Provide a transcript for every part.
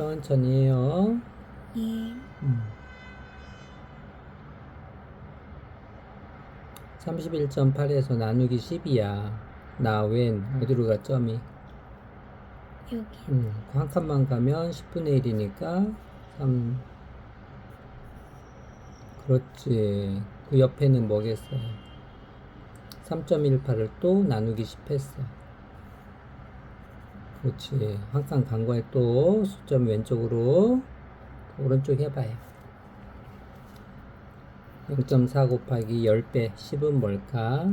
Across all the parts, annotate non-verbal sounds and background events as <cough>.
천천히 해요. 예. 음. 31.8에서 나누기 10이야. 나 웬 어디로 가 점이? 여기. 음, 한 칸만 가면 10분의 1이니까 3. 그렇지. 그 옆에는 뭐겠어요? 3.18을 또 나누기 10 했어. 그렇지. 한칸간 거에 또 수점 왼쪽으로 오른쪽 해봐요. 0.4 곱하기 10배 10은 뭘까?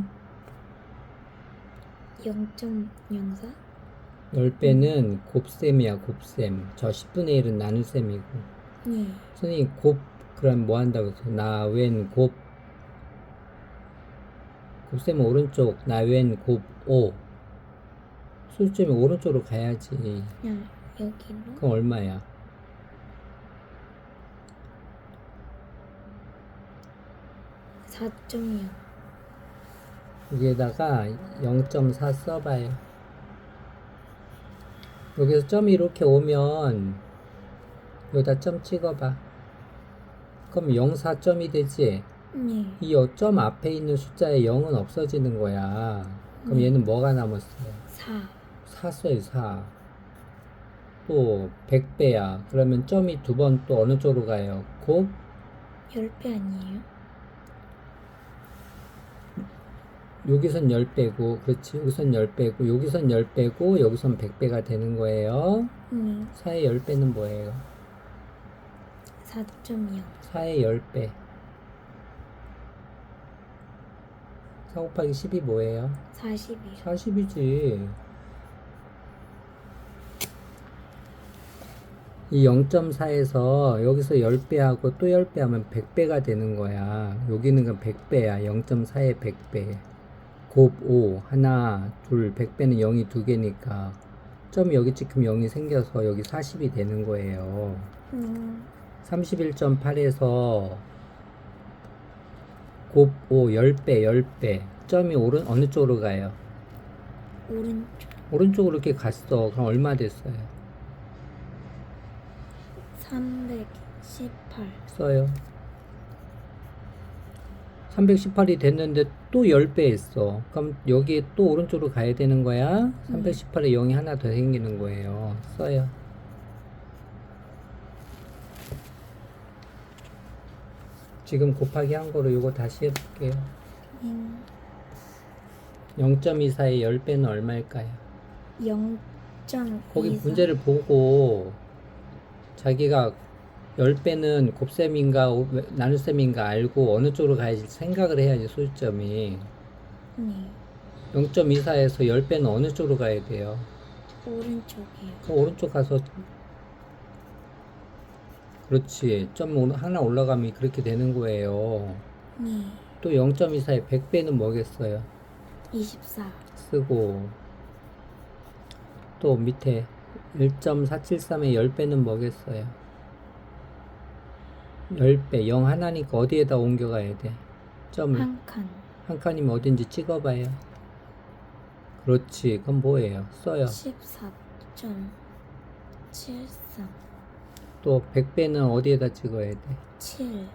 0.04? 10배는 곱셈이야 곱셈 저 10분의 1은 나눗셈이고 예. 선생님 곱 그럼 뭐 한다고 했어 나웬 곱 곱셈은 오른쪽 나웬 곱 5 수점이 오른쪽으로 가야지 그냥 여기로. 그럼 얼마야? 사 4.0. 여기에다가 0.4 써봐요 여기서 점이 이렇게 오면 여기다 점 찍어봐 그럼 0,4점이 되지? 예. 이점 앞에 있는 숫자의 0은 없어지는 거야. 그럼 네. 얘는 뭐가 남았어요? 4. 4 써요, 4. 또 100배야. 그러면 점이 두 번 또 어느 쪽으로 가요? 곱 10배 아니에요? 여기선 10배고, 그렇지. 여기선 10배고, 여기선 10배고, 여기선 100배가 되는 거예요. 예. 4의 10배는 뭐예요? 4.0. 4의 10배. 4 곱하기 10이 뭐예요? 40이요. 40이지. 이 0.4에서 여기서 10배 하고 또 10배 하면 100배가 되는 거야. 여기는 그 100배야. 0.4의 100배. 곱 5. 하나, 둘, 100배는 0이 두 개니까. 점이 여기 찍히면 0이 생겨서 여기 40이 되는 거예요. 음. 31.8에서 곱 5, 10배, 10배. 점이 오른, 어느 쪽으로 가요? 오른쪽. 오른쪽으로 이렇게 갔어. 그럼 얼마 됐어요? 318. 써요. 318이 됐는데 또 10배 했어. 그럼 여기에 또 오른쪽으로 가야 되는 거야? 318에 0이 하나 더 생기는 거예요. 써요. 지금 곱하기 한 거로 이거 다시 해볼게요. 음. 0.24의 10배는 얼마일까요? 0. 거기 문제를 보고 자기가 10배는 곱셈인가 오- 나눗셈인가 알고 어느 쪽으로 가야지 생각을 해야지 소점이 네. 0.24에서 10배는 어느 쪽으로 가야 돼요? 오른쪽이요. 그 오른쪽 가서 그렇지 점 오- 하나 올라가면 그렇게 되는 거예요 네. 또 0.24에 100배는 뭐겠어요? 24. 쓰고 또 밑에 1.473의 10배는 뭐겠어요? 10배 0 하나니까 어디에다 옮겨가야 돼? 점을 한 칸. 한 칸이면 어딘지 찍어봐요 그렇지 그럼 뭐예요? 써요 14.73. 또 100배는 어디에다 찍어야 돼? 7.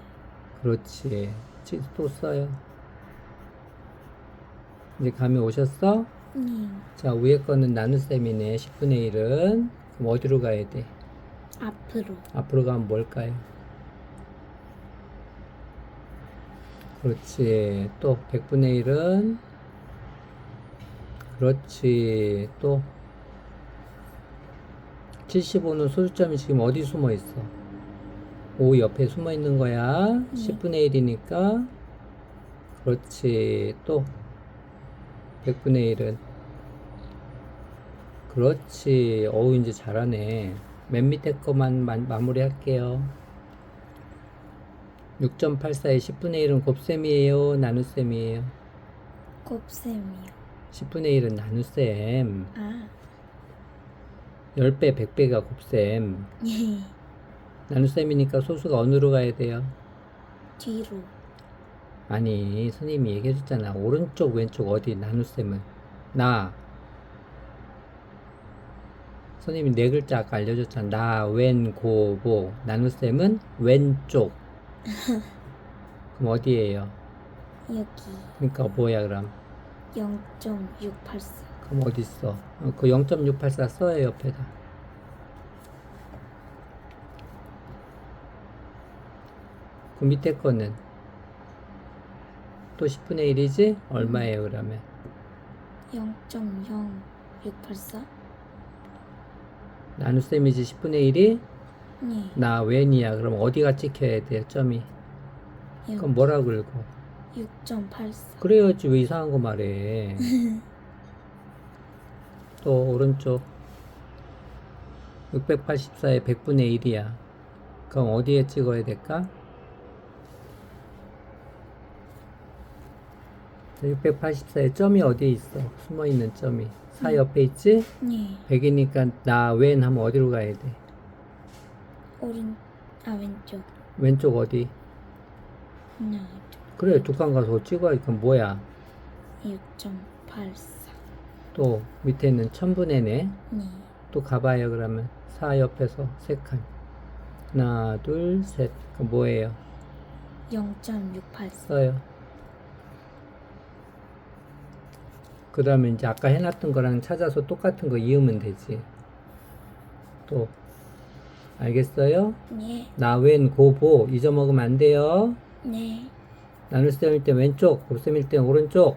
그렇지 치- 또 써요 이제 감이 오셨어? 네. 자 위에 거는 나눗셈이네 10분의 1은 그럼 어디로 가야 돼? 앞으로. 앞으로 가면 뭘까요? 그렇지. 또 100분의 1은 그렇지. 또 75는 소수점이 지금 어디 숨어 있어? 5 옆에 숨어 있는 거야. 10분의 1이니까 그렇지. 또 100분의 1은 그렇지. 어우 이제 잘하네. 맨 밑에 거만 마, 마무리 할게요. 6.84의 10분의 1은 곱셈이에요? 나눗셈이에요? 곱셈이요. 10분의 1은 나눗셈. 아. 10배, 100배가 곱셈. 예. 나눗셈이니까 소수가 어느로 가야 돼요? 뒤로. 아니, 선생님이 얘기해줬잖아. 오른쪽, 왼쪽 어디 나눗셈은? 나. 선생님이 네 글자 아까 알려줬잖아. 나, 왼, 고, 보. 나눗셈은 왼쪽. <laughs> 그럼 어디에요? 여기 그러니까 뭐야 그럼? 0.684 그럼 어디 있어? 어, 그0.684 써요 옆에다. 그 밑에 거는 또 10분의 1이지? 얼마예요 그러면? 0.0684 나눗셈이지 10분의 1이 네 나 웬이야. 그럼 어디가 찍혀야 돼? 점이. 그럼 뭐라고 읽어? 6.84 그래야지 왜 이상한 거 말해. <laughs> 또 오른쪽 684의 100분의 1이야. 그럼 어디에 찍어야 될까? 684의 점이 어디에 있어? 숨어 있는 점이. 4 옆에 있지? 네 100이니까 나웬 하면 어디로 가야 돼? 오른 아 왼쪽 왼쪽 어디? 하나 그래 두칸 가서 찍어야 그럼 뭐야? 6.84 또 밑에 있는 천분의 4. 네 또 가봐요 그러면 4 옆에서 3칸 하나 둘 셋 그 뭐예요 0.684 써요 그 다음에 이제 아까 해놨던 거랑 찾아서 똑같은 거 이으면 되지. 또. 알겠어요? 네. 나웬 고보 잊어먹으면 안 돼요. 네. 나눗셈일 때 왼쪽 곱셈일 때 오른쪽